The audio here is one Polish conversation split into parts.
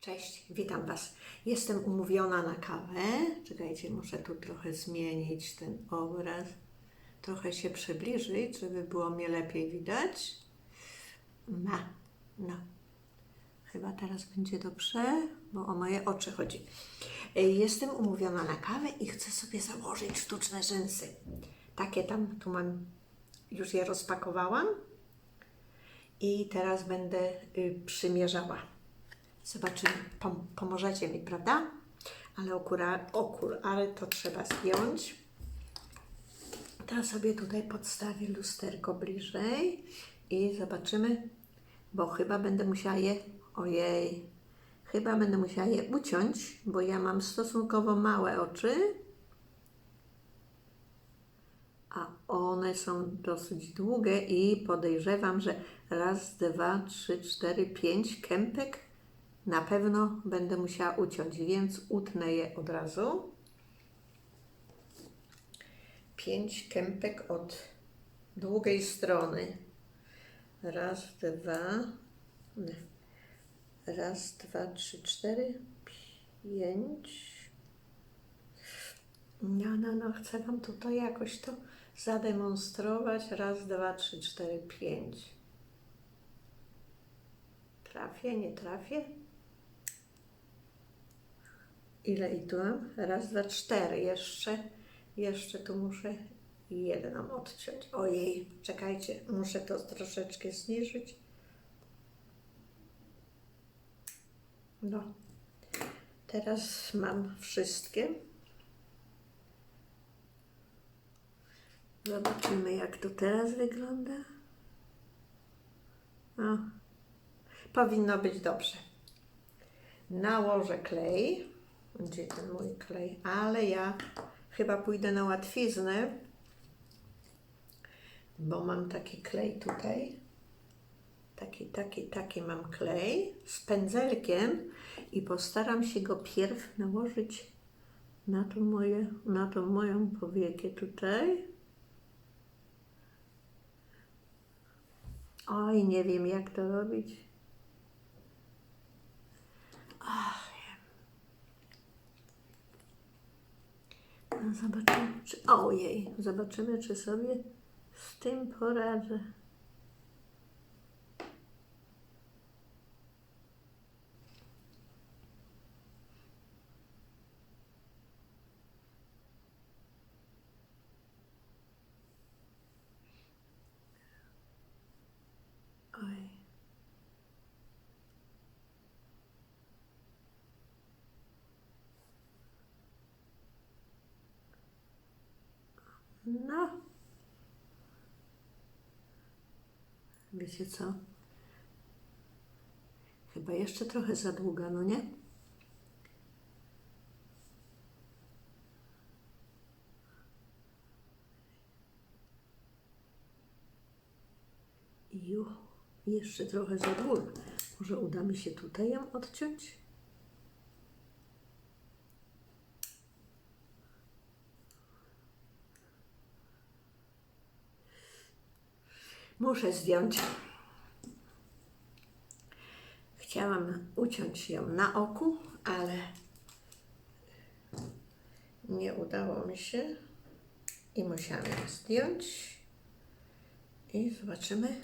Cześć, witam Was. Jestem umówiona na kawę. Czekajcie, muszę tu trochę zmienić ten obraz. Trochę się przybliżyć, żeby było mnie lepiej widać. No, no. Chyba teraz będzie dobrze, bo o moje oczy chodzi. E, Jestem umówiona na kawę i chcę sobie założyć sztuczne rzęsy. Takie tam, tu mam, już je rozpakowałam. I teraz będę y, przymierzała. Zobaczymy, Pom- pomożecie mi, prawda? Ale okura, okur, ale to trzeba zdjąć. Teraz sobie tutaj podstawię lusterko bliżej i zobaczymy, bo chyba będę musiała je, ojej, chyba będę musiała je uciąć, bo ja mam stosunkowo małe oczy, a one są dosyć długie i podejrzewam, że raz, dwa, trzy, cztery, pięć kępek na pewno będę musiała uciąć, więc utnę je od razu. Pięć kępek od długiej strony. Raz, dwa, nie. raz, dwa, trzy, cztery, pięć. No, no, no, chcę Wam tutaj jakoś to zademonstrować. Raz, dwa, trzy, cztery, pięć. Trafię, nie trafię? Ile i tu mam? Raz, dwa, cztery. Jeszcze, jeszcze tu muszę jedną odciąć. Ojej, czekajcie, muszę to troszeczkę zniżyć. No, teraz mam wszystkie. Zobaczymy, jak to teraz wygląda. No, powinno być dobrze. Nałożę klej. Gdzie ten mój klej? Ale ja chyba pójdę na łatwiznę, bo mam taki klej tutaj. Taki, taki, taki mam klej z pędzelkiem i postaram się go pierw nałożyć na tą, moje, na tą moją powiekę tutaj. Oj, nie wiem jak to robić. Ach, no zobaczymy, czy... Ojej, zobaczymy, czy sobie z tym poradzę. Oj. No. Wiecie co? Chyba jeszcze trochę za długa, no nie? Ju, jeszcze trochę za długo. Może uda mi się tutaj ją odciąć? Muszę zdjąć. Chciałam uciąć ją na oku, ale nie udało mi się i musiałam ją zdjąć. I zobaczymy.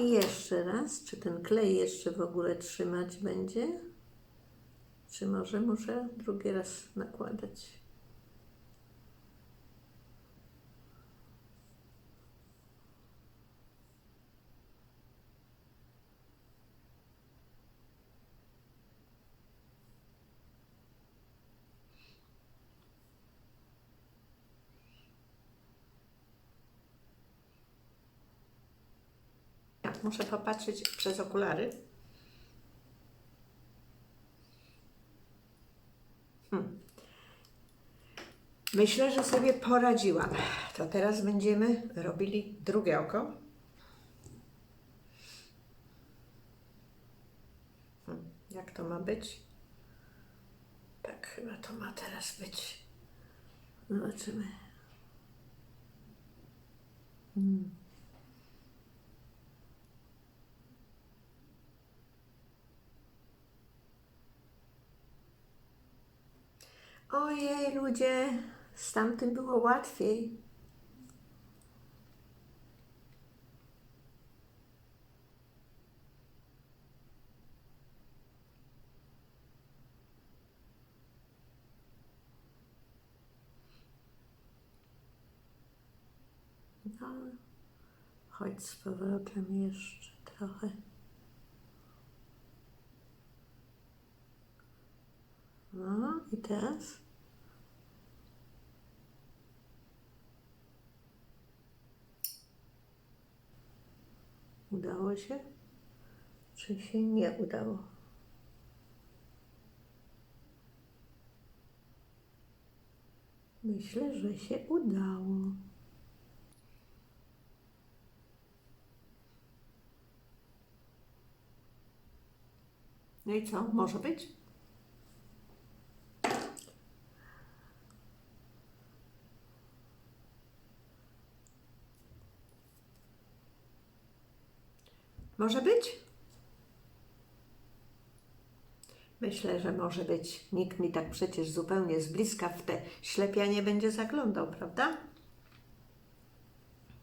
I jeszcze raz, czy ten klej jeszcze w ogóle trzymać będzie? Czy może muszę drugi raz nakładać? Muszę popatrzeć przez okulary. Hmm. Myślę, że sobie poradziłam. To teraz będziemy robili drugie oko. Hmm. Jak to ma być? Tak, chyba to ma teraz być. Zobaczymy. Hmm. Ojej, ludzie, z tamtym było łatwiej. No, chodź z powrotem jeszcze trochę. No i teraz? Udało się? Czy się nie udało? Myślę, że się udało. No i co? Może być? Może być? Myślę, że może być. Nikt mi tak przecież zupełnie z bliska w te ślepia nie będzie zaglądał, prawda?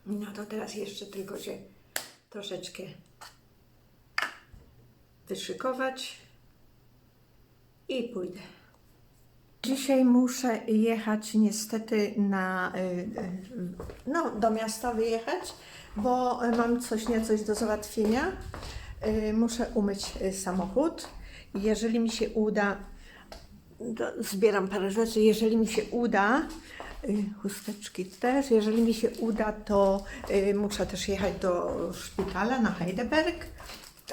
No to teraz jeszcze tylko się troszeczkę wyszykować i pójdę. Dzisiaj muszę jechać niestety na, y, y, no, do miasta wyjechać, bo mam coś niecoś do załatwienia. Y, Muszę umyć samochód. Jeżeli mi się uda, zbieram parę rzeczy. Jeżeli mi się uda, chusteczki też, jeżeli mi się uda, to muszę też jechać do szpitala na Heidelberg.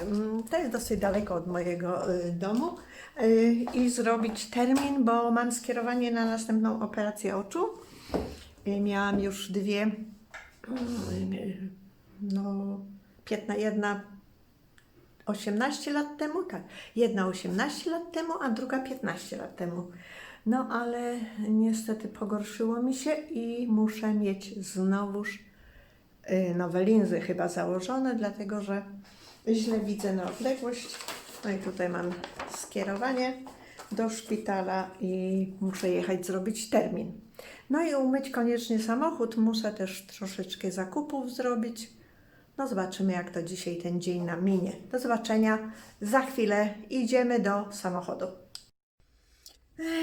Ym, To jest dosyć daleko od mojego domu i zrobić termin, bo mam skierowanie na następną operację oczu. Y, Miałam już dwie, y, no, piętna, jedna 18 lat temu, tak. Jedna 18 lat temu, a druga 15 lat temu. No ale niestety pogorszyło mi się i muszę mieć znowuż y, nowe linzy chyba założone, dlatego że źle widzę na odległość. No i tutaj mam skierowanie do szpitala i muszę jechać zrobić termin. No i umyć koniecznie samochód, muszę też troszeczkę zakupów zrobić. No zobaczymy, jak to dzisiaj ten dzień nam minie. Do zobaczenia. Za chwilę idziemy do samochodu.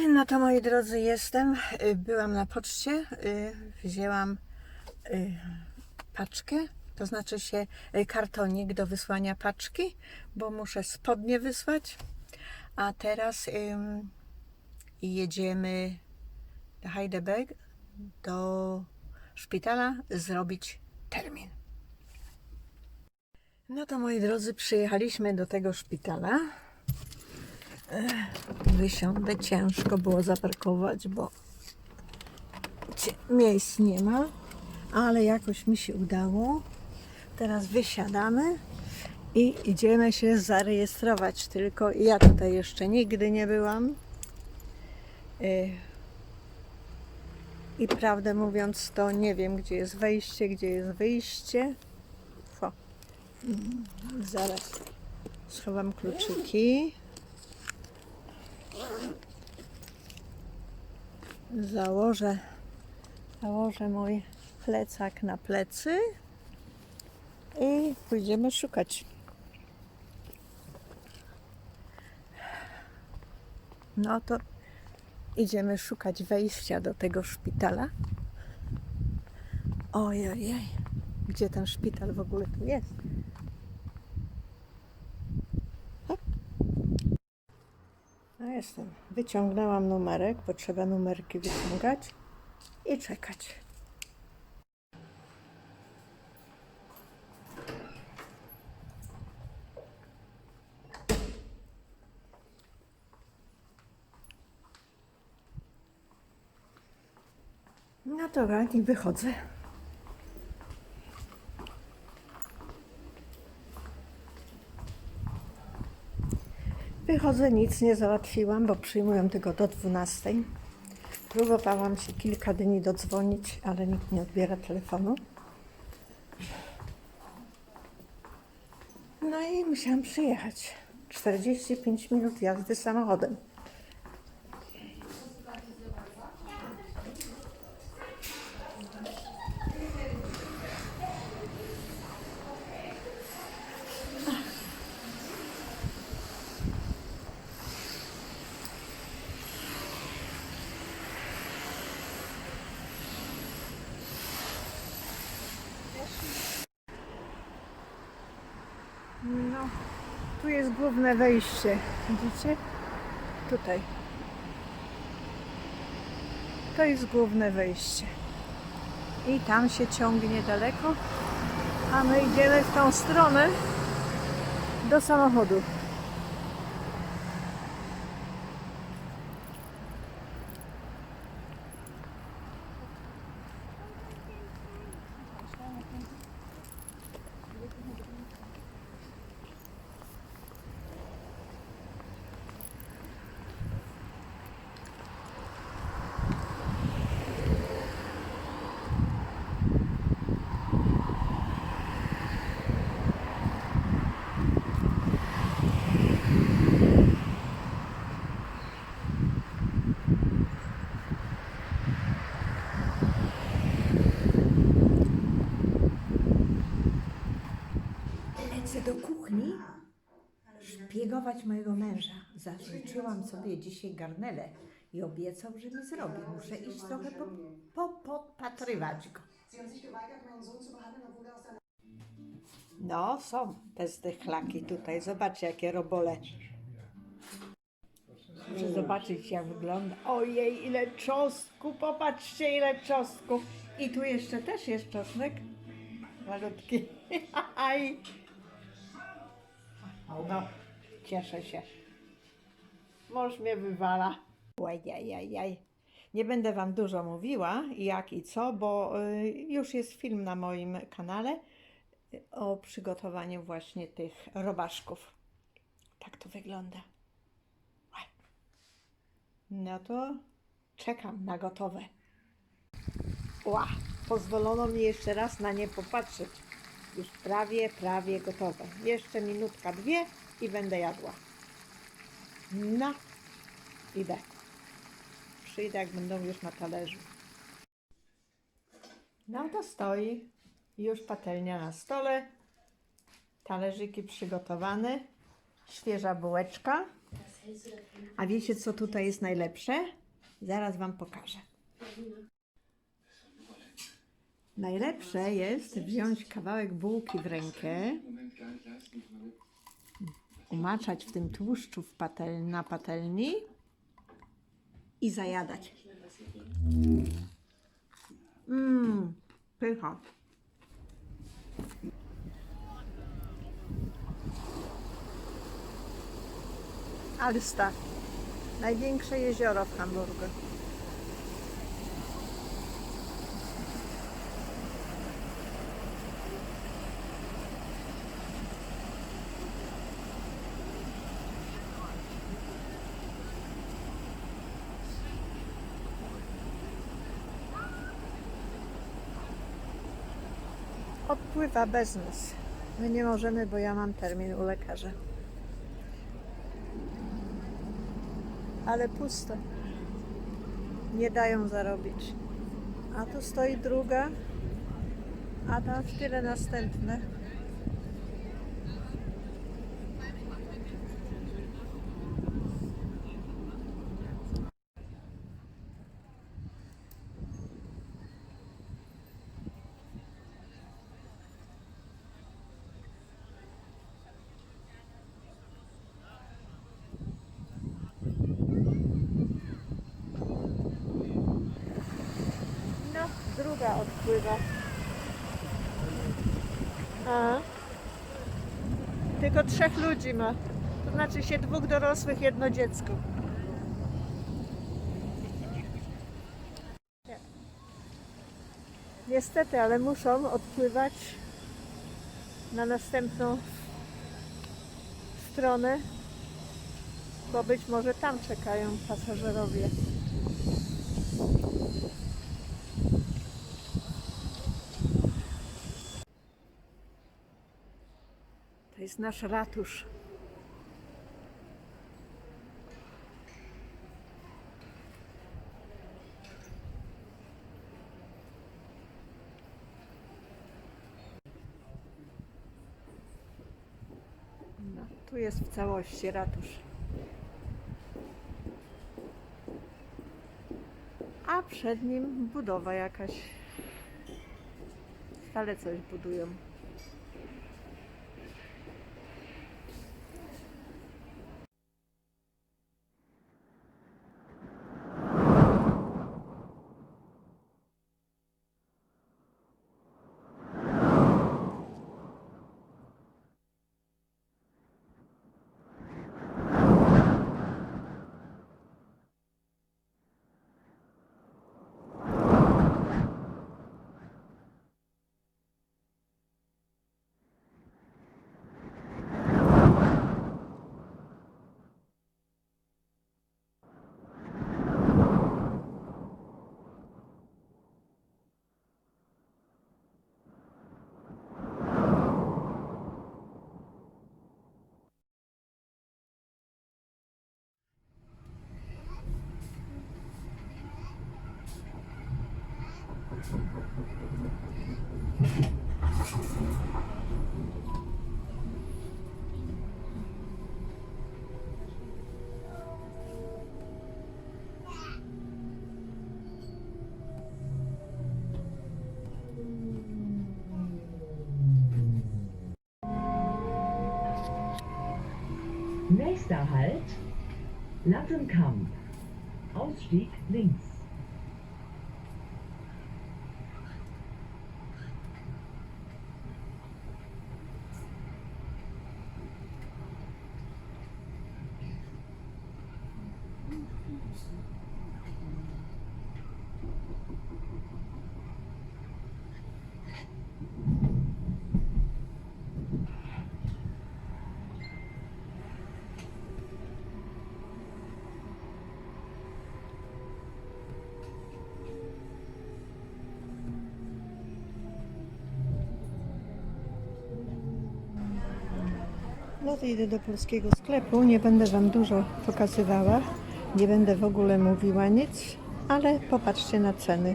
No to moi drodzy, jestem. Y, Byłam na poczcie, y, wzięłam y, paczkę, to znaczy się y, kartonik do wysłania paczki, bo muszę spodnie wysłać. A teraz ym, jedziemy do Heidelberg, do szpitala zrobić termin. No to moi drodzy, przyjechaliśmy do tego szpitala. Wysiądę, ciężko było zaparkować, bo miejsc nie ma, ale jakoś mi się udało. Teraz wysiadamy i idziemy się zarejestrować. Tylko ja tutaj jeszcze nigdy nie byłam. Ech, I prawdę mówiąc, to nie wiem, gdzie jest wejście, gdzie jest wyjście. Fo. Zaraz schowam kluczyki. Założę, założę mój plecak na plecy i pójdziemy szukać. No to idziemy szukać wejścia do tego szpitala. Ojej, gdzie ten szpital w ogóle tu jest? No jestem. Wyciągnęłam numerek, bo trzeba numerki wyciągać i czekać. No dobra, i wychodzę. Wychodzę, nic nie załatwiłam, bo przyjmują tylko do 12. Próbowałam się kilka dni dodzwonić, ale nikt nie odbiera telefonu. No i musiałam przyjechać. 45 minut jazdy samochodem. Tu jest główne wejście. Widzicie? Tutaj. To jest główne wejście. I tam się ciągnie daleko. A my idziemy w tą stronę do samochodu. Kuchni szpiegować mojego męża. Zażyczyłam sobie dzisiaj garnele i obiecał, że mi zrobi. Muszę iść trochę po, po, go. No, są te zdechlaki tutaj. Zobaczcie, jakie robole. Muszę zobaczyć, jak wygląda. Ojej, ile czosnku. Popatrzcie, ile czosnku. I tu jeszcze też jest czosnek. Malutki. No, cieszę się. Mąż mnie wywala. Łajajajaj. Nie będę Wam dużo mówiła, jak i co, bo y, już jest film na moim kanale y, o przygotowaniu właśnie tych robaszków. Tak to wygląda. No to czekam na gotowe. Ła, pozwolono mi jeszcze raz na nie popatrzeć. Już prawie, prawie gotowe. Jeszcze minutka, dwie i będę jadła. No, idę. Przyjdę, jak będą już na talerzu. No to stoi. Już patelnia na stole. Talerzyki przygotowane. Świeża bułeczka. A wiecie, co tutaj jest najlepsze? Zaraz Wam pokażę. Najlepsze jest wziąć kawałek bułki w rękę, umaczać w tym tłuszczu w patel, na patelni i zajadać. Mmm, pycha. Alsta. Największe jezioro w Hamburgu. Odpływa bez nas. My nie możemy, bo ja mam termin u lekarza. Ale pusto. Nie dają zarobić. A tu stoi druga, a tam w tyle następne. No, druga odpływa. A. Tylko trzech ludzi ma. To znaczy się dwóch dorosłych, jedno dziecko. Nie. Niestety, ale muszą odpływać na następną stronę, bo być może tam czekają pasażerowie. Jest nasz ratusz. No, tu jest w całości ratusz. A przed nim budowa jakaś. Stale coś budują. Nächster Halt, Lattenkamp. Ausstieg links. No idę do polskiego sklepu. Nie będę Wam dużo pokazywała. Nie będę w ogóle mówiła nic, ale popatrzcie na ceny.